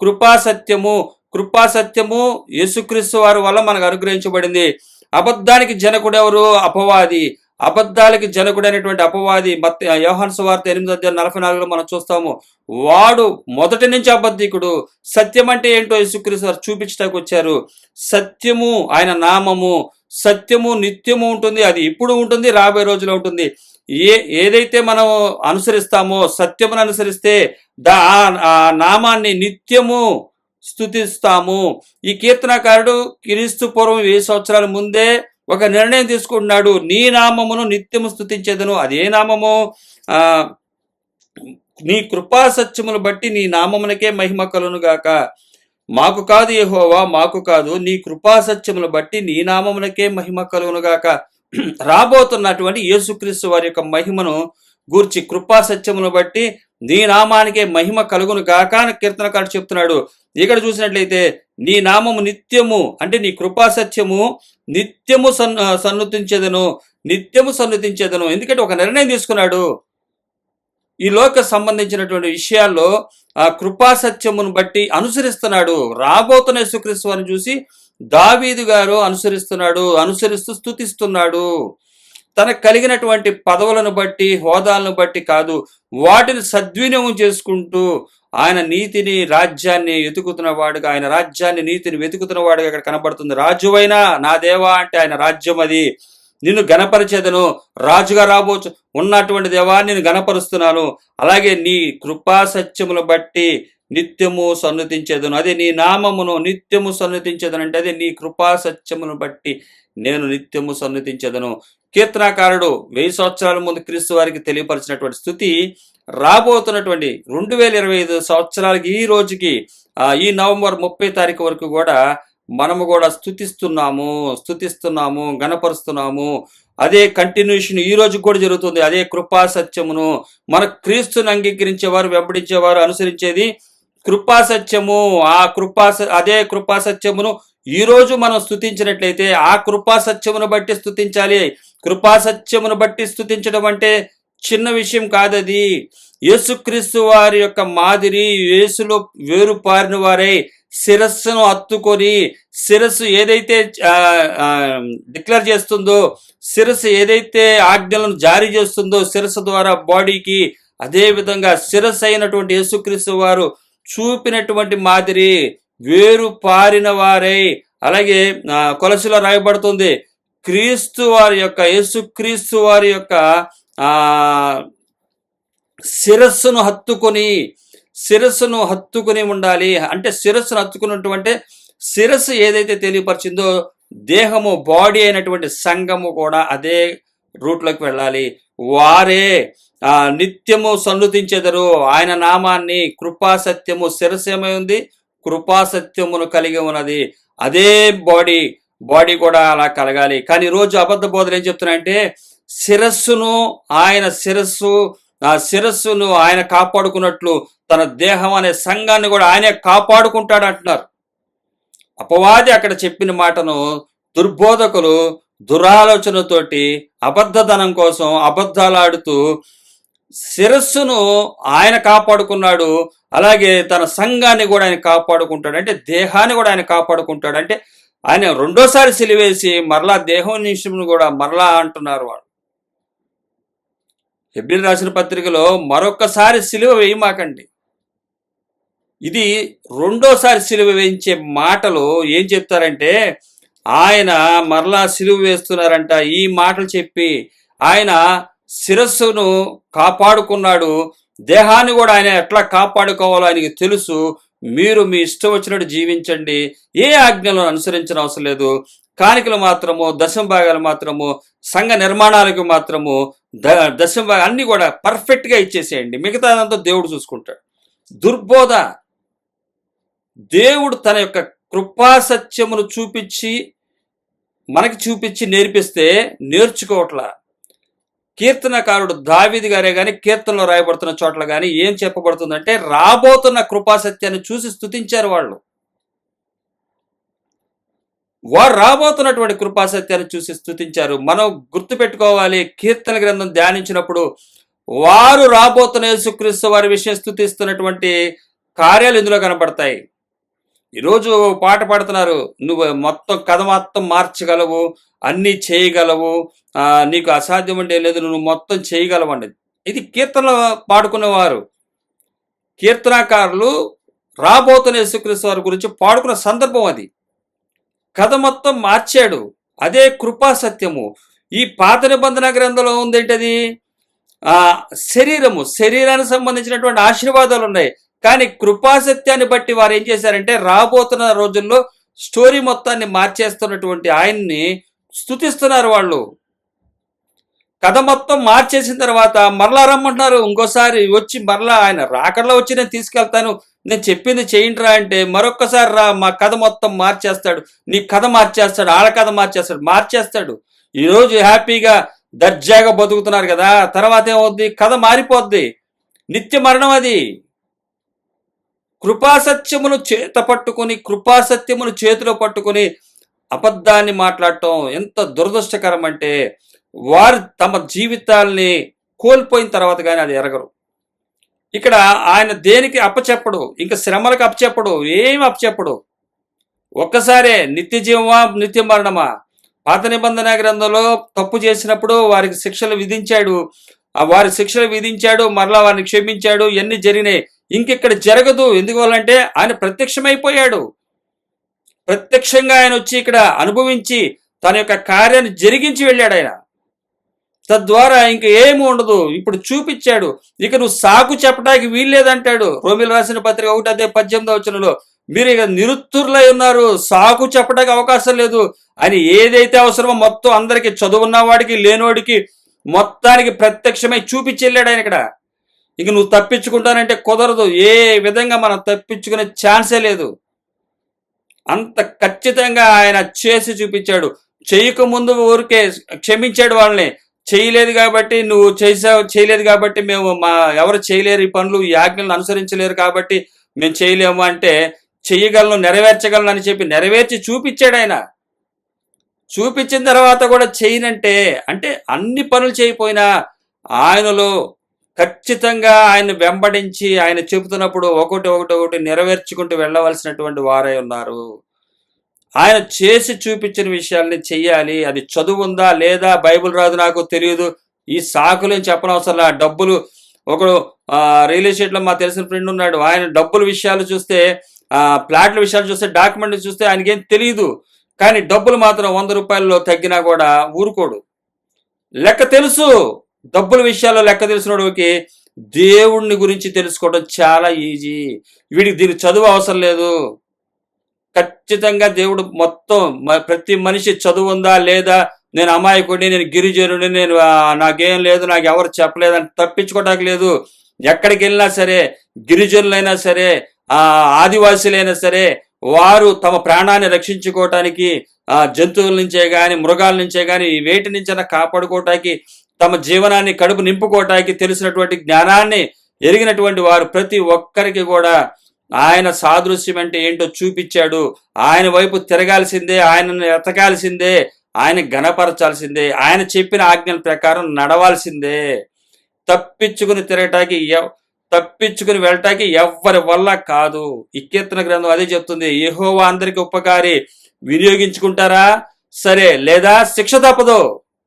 కృపా సత్యము కృపా సత్యము యేసుక్రీస్తు వారి వల్ల మనకు అనుగ్రహించబడింది. అబద్ధానికి జనకుడెవరు అపవాది. అబద్ధాలకి జనకుడైనటువంటి అపవాది మత్ యోహాన్ సువార్త ఎనిమిది అధ్యాయం నలభై నాలుగులో మనం చూస్తాము. వాడు మొదటి నుంచి అబద్ధికుడు. సత్యం అంటే ఏంటో యేసుక్రీస్తు వారు చూపించడానికి వచ్చారు. సత్యము ఆయన నామము. సత్యము నిత్యము ఉంటుంది. అది ఇప్పుడు ఉంటుంది రాబోయే రోజులో ఉంటుంది. ఏ ఏదైతే మనం అనుసరిస్తామో సత్యమును అనుసరిస్తే దా ఆ- నామాన్ని నిత్యము స్థుతిస్తాము ఈ కీర్తనకారుడు క్రీస్తు పూర్వం వెయ్యి సంవత్సరాల ముందే ఒక నిర్ణయం తీసుకుంటున్నాడు. నీ నామమును నిత్యము స్థుతించేదను అదే నామము ఆ నీ కృపా సత్యమును బట్టి నీ నామమునకే మహిమ కలును గాక. మాకు కాదు ఏహోవా మాకు కాదు నీ కృపా సత్యమును బట్టి నీ నామమునకే మహిమ కలువును గాక. రాబోతున్నటువంటి యేసుక్రీస్తు వారి యొక్క మహిమను గూర్చి కృపా సత్యమును బట్టి నీ నామానికే మహిమ కలుగును గాక అని కీర్తనకారుడు చెప్తున్నాడు. ఇక్కడ చూసినట్లయితే నీ నామము నిత్యము అంటే నీ కృపా సత్యము నిత్యము సన్ సన్నతించేదను నిత్యము సన్నతించేదను. ఎందుకంటే ఒక నిర్ణయం తీసుకున్నాడు. ఈ లోక సంబంధించినటువంటి విషయాల్లో ఆ కృపా సత్యమును బట్టి అనుసరిస్తున్నాడు. రాబోతున్న యేసుక్రీస్తు వారిని చూసి దావీదు గారు అనుసరిస్తున్నాడు అనుసరిస్తూ స్తుతిస్తున్నాడు. తనకు కలిగినటువంటి పదవులను బట్టి హోదాలను బట్టి కాదు వాటిని సద్వినియోగం చేసుకుంటూ ఆయన నీతిని రాజ్యాన్ని వెతుకుతున్న వాడుగా ఆయన రాజ్యాన్ని నీతిని వెతుకుతున్న వాడుగా ఇక్కడ కనబడుతుంది. రాజువైనా నా దేవా అంటే ఆయన రాజ్యం అది. నిన్ను గణపరిచేదను రాజుగా రాబోచు ఉన్నటువంటి దేవా నేను గణపరుస్తున్నాను అలాగే నీ కృపా సత్యములు బట్టి నిత్యము సన్నతించేదను అదే నీ నామమును నిత్యము సన్నతించేదను అంటే అదే నీ కృపా సత్యమును బట్టి నేను నిత్యము సన్నతించేదను కీర్తనాకారుడు వెయ్యి సంవత్సరాల ముందు క్రీస్తు వారికి తెలియపరిచినటువంటి స్థుతి రాబోతున్నటువంటి రెండు వేల ఇరవై ఐదు సంవత్సరాలకి ఈ రోజుకి ఈ నవంబర్ ముప్పై తారీఖు వరకు కూడా మనము కూడా స్థుతిస్తున్నాము స్థుతిస్తున్నాము గణపరుస్తున్నాము అదే కంటిన్యూషన్ ఈ రోజు కూడా జరుగుతుంది. అదే కృపా సత్యమును మన క్రీస్తుని అంగీకరించేవారు వెంబడించేవారు అనుసరించేది కృపా సత్యము ఆ కృపా అదే కృపా సత్యమును మనం స్థుతించినట్లయితే ఆ కృపా సత్యమును బట్టి స్థుతించాలి కృపా సత్యమును బట్టి స్థుతించడం అంటే చిన్న విషయం కాదది. యేసుక్రీస్తు వారి యొక్క మాదిరి యేసులో వేరు పారిన వారై శిరస్సును అత్తుకొని శిరస్సు ఏదైతే డిక్లేర్ చేస్తుందో శిరస్సు ఏదైతే ఆజ్ఞలను జారీ చేస్తుందో శిరస్సు ద్వారా బాడీకి అదేవిధంగా శిరస్సు అయినటువంటి యేసుక్రీస్తు వారు చూపినటువంటి మాదిరి వేరు పారిన వారై. అలాగే కొలసిలో రాయబడుతుంది క్రీస్తు వారి యొక్క యేసుక్రీస్తు వారి యొక్క ఆ శిరస్సును హత్తుకొని శిరస్సును హత్తుకుని ఉండాలి. అంటే శిరస్సును హత్తుకున్నటువంటి శిరస్సు ఏదైతే తెలియపరిచిందో దేహము బాడీ అయినటువంటి సంఘము కూడా అదే రూట్లోకి వెళ్ళాలి. వారే నిత్యము సన్నుతించెదరు. ఆయన నామాన్ని కృపాసత్యము శిరస్సు ఉంది కృపాసత్యమును కలిగి ఉన్నది. అదే బాడీ బాడీ కూడా అలా కలగాలి. కానీ రోజు అబద్ధ బోధలు ఏం చెప్తున్నాయంటే శిరస్సును ఆయన శిరస్సు ఆ శిరస్సును ఆయన కాపాడుకున్నట్లు తన దేహం అనే సంఘాన్ని కూడా ఆయనే కాపాడుకుంటాడు అంటున్నారు. అపవాది అక్కడ చెప్పిన మాటను దుర్బోధకులు దురాలోచనతోటి అబద్ధధనం కోసం అబద్ధాలు ఆడుతూ శిరస్సును ఆయన కాపాడుకున్నాడు. అలాగే తన సంఘాన్ని కూడా ఆయన కాపాడుకుంటాడు. అంటే దేహాన్ని కూడా ఆయన కాపాడుకుంటాడు. అంటే ఆయన రెండోసారి సిలివేసి మరలా దేహం నిమిషం కూడా మరలా అంటున్నారు వాడు. ఎబ్రిల్ రాసిన పత్రికలో మరొకసారి సిలువ వేయమాకండి ఇది రెండోసారి సిలువ వేయించే మాటలు ఏం చెప్తారంటే ఆయన మరలా సిలువ వేస్తున్నారంట ఈ మాటలు చెప్పి ఆయన శిరస్సును కాపాడుకున్నాడు. దేహాన్ని కూడా ఆయన ఎట్లా కాపాడుకోవాలో ఆయనకి తెలుసు. మీరు మీ ఇష్టం వచ్చినట్టు జీవించండి. ఏ ఆజ్ఞలను అనుసరించిన అవసరం లేదు. కానికలు మాత్రము దశమ భాగాలు మాత్రము సంఘ నిర్మాణాలకు మాత్రము ద దశమ భాగం అన్ని కూడా పర్ఫెక్ట్గా ఇచ్చేసేయండి. మిగతాదంతా దేవుడు చూసుకుంటాడు. దుర్బోధ. దేవుడు తన యొక్క కృపా సత్యమును చూపించి మనకి చూపించి నేర్పిస్తే నేర్చుకోవట్లా. కీర్తనకారుడు దావిది గారే కానీ కీర్తనలో రాయబడుతున్న చోట్ల కానీ ఏం చెప్పబడుతుందంటే రాబోతున్న కృపాసత్యాన్ని చూసి స్తుతించారు వాళ్ళు. వారు రాబోతున్నటువంటి కృపాసత్యాన్ని చూసి స్థుతించారు మనం గుర్తుపెట్టుకోవాలి కీర్తన గ్రంథం ధ్యానించినప్పుడు వారు రాబోతున్న యేసుక్రీస్తు వారి విషయం స్థుతిస్తున్నటువంటి కార్యాలు ఇందులో కనబడతాయి ఈరోజు పాట పాడుతున్నారు. నువ్వు మొత్తం కథ మొత్తం మార్చగలవు అన్నీ చేయగలవు. నీకు అసాధ్యం అంటే లేదు నువ్వు మొత్తం చేయగలవు అండి ఇది కీర్తనలు పాడుకునేవారు. కీర్తనాకారులు రాబోతున్న యేసుక్రీస్తు వారి గురించి పాడుకున్న సందర్భం అది. కథ మొత్తం మార్చాడు. అదే కృపా సత్యము. ఈ పాత నిబంధన గ్రంథంలో ఉందేంటది? శరీరము. శరీరానికి సంబంధించినటువంటి ఆశీర్వాదాలు ఉన్నాయి. కానీ కృపాసత్యాన్ని బట్టి వారు ఏం చేశారంటే రాబోతున్న రోజుల్లో స్టోరీ మొత్తాన్ని మార్చేస్తున్నటువంటి ఆయన్ని స్తుతిస్తున్నారు వాళ్ళు. కథ మొత్తం మార్చేసిన తర్వాత మరలా రమ్మంటున్నారు ఇంకోసారి వచ్చి మరలా ఆయన రాకడలో వచ్చి నేను తీసుకెళ్తాను నేను చెప్పింది చేయండిరా అంటే మరొక్కసారి రా మా కథ మొత్తం మార్చేస్తాడు నీ కథ మార్చేస్తాడు ఆడ కథ మార్చేస్తాడు మార్చేస్తాడు. ఈరోజు హ్యాపీగా దర్జాగా బతుకుతున్నారు కదా తర్వాత ఏమవుద్ది? కథ మారిపోద్ది. నిత్య మరణం అది. కృపాసత్యమును చేత పట్టుకొని కృపాసత్యమును చేతిలో పట్టుకొని అబద్ధాన్ని మాట్లాడటం ఎంత దురదృష్టకరం అంటే వారు తమ జీవితాల్ని కోల్పోయిన తర్వాత కానీ అది ఎరగరు. ఇక్కడ ఆయన దేనికి అప్పచెప్పడు? ఇంకా శ్రమలకు అప్పచెప్పడు? ఏమి అప్పచెప్పడు? ఒక్కసారే నిత్య జీవమా నిత్య మరణమా? పాత నిబంధన గ్రంథంలో తప్పు చేసినప్పుడు వారికి శిక్షలు విధించాడు. వారి శిక్షలు విధించాడు మరలా వారిని క్షమించాడు. ఇవన్నీ జరిగినాయి? ఇంకిక్కడ జరగదు. ఎందువల్లంటే ఆయన ప్రత్యక్షమైపోయాడు. ప్రత్యక్షంగా ఆయన వచ్చి ఇక్కడ అనుభవించి తన యొక్క కార్యాన్ని జరిగించి వెళ్ళాడు ఆయన. తద్వారా ఇంక ఏమి ఉండదు. ఇప్పుడు చూపించాడు. ఇక నువ్వు సాకు చెప్పడానికి వీల్లేదంటాడు. రోమిల్ రాసిన పత్రిక ఒకటి అదే పద్దెనిమిది వచనంలో మీరు ఇక నిరుత్తురులై ఉన్నారు. సాకు చెప్పడానికి అవకాశం లేదు. అని ఏదైతే అవసరమో మొత్తం అందరికి చదువున్న వాడికి లేనివాడికి మొత్తానికి ప్రత్యక్షమై చూపించి వెళ్ళాడు ఆయన ఇక్కడ. ఇక నువ్వు తప్పించుకుంటానంటే కుదరదు. ఏ విధంగా మనం తప్పించుకునే ఛాన్సే లేదు. అంత ఖచ్చితంగా ఆయన చేసి చూపించాడు. చేయకముందు ఊరికే క్షమించాడు వాళ్ళని. చేయలేదు కాబట్టి నువ్వు చేసావు చేయలేదు కాబట్టి మేము మా ఎవరు చేయలేరు ఈ పనులు ఈ ఆజ్ఞలను అనుసరించలేరు కాబట్టి మేము చేయలేము అంటే చేయగలను నెరవేర్చగలను అని చెప్పి నెరవేర్చి చూపించాడు ఆయన. చూపించిన తర్వాత కూడా చేయనంటే అంటే అన్ని పనులు చేయపోయినా ఆయనలో ఖచ్చితంగా ఆయన వెంబడించి ఆయన చెబుతున్నప్పుడు ఒకటి ఒకటి ఒకటి నెరవేర్చుకుంటూ వెళ్ళవలసినటువంటి వారై ఉన్నారు. ఆయన చేసి చూపించిన విషయాల్ని చెయ్యాలి. అది చదువు ఉందా లేదా? బైబిల్ రాదు నాకు తెలియదు ఈ సాకులేం చెప్పనవసరం డబ్బులు ఒకడు రియల్ ఎస్టేట్లో మా తెలిసిన ఫ్రెండ్ ఉన్నాడు. ఆయన డబ్బుల విషయాలు చూస్తే ప్లాట్ల విషయాలు చూస్తే డాక్యుమెంట్లు చూస్తే ఆయనకేం తెలియదు కానీ డబ్బులు మాత్రం వంద రూపాయల్లో తగ్గినా కూడా ఊరుకోడు. లెక్క తెలుసు. డబ్బుల విషయాల్లో లెక్క తెలిసినోడికి దేవుణ్ణి గురించి తెలుసుకోవడం చాలా ఈజీ. వీడికి దీనికి చదువు అవసరం లేదు. ఖచ్చితంగా దేవుడు మొత్తం ప్రతి మనిషి చదువు ఉందా లేదా నేను అమాయకుడిని నేను గిరిజనుడిని నేను నాకేం లేదు నాకు ఎవరు చెప్పలేదని తప్పించుకోవడానికి లేదు. ఎక్కడికి వెళ్ళినా సరే గిరిజనులైనా సరే ఆ ఆదివాసీలైనా సరే వారు తమ ప్రాణాన్ని రక్షించుకోవటానికి జంతువుల నుంచే కానీ మృగాల నుంచే కానీ వేటి నుంచైనా కాపాడుకోవటానికి తమ జీవనాన్ని కడుపు నింపుకోవటానికి తెలిసినటువంటి జ్ఞానాన్ని ఎరిగినటువంటి వారు ప్రతి ఒక్కరికి కూడా ఆయన సాదృశ్యం అంటే ఏంటో చూపించాడు. ఆయన వైపు తిరగాల్సిందే ఆయనను ఎతకాల్సిందే ఆయన గణపరచాల్సిందే ఆయన చెప్పిన ఆజ్ఞల ప్రకారం నడవాల్సిందే. తప్పించుకుని తిరగటానికి తప్పించుకుని వెళ్ళటానికి ఎవ్వరి వల్ల కాదు. ఈ కీర్తన గ్రంథం అదే చెప్తుంది. యెహోవా అందరికి ఉపకారి. వినియోగించుకుంటారా? సరే. లేదా శిక్ష తప్పదు.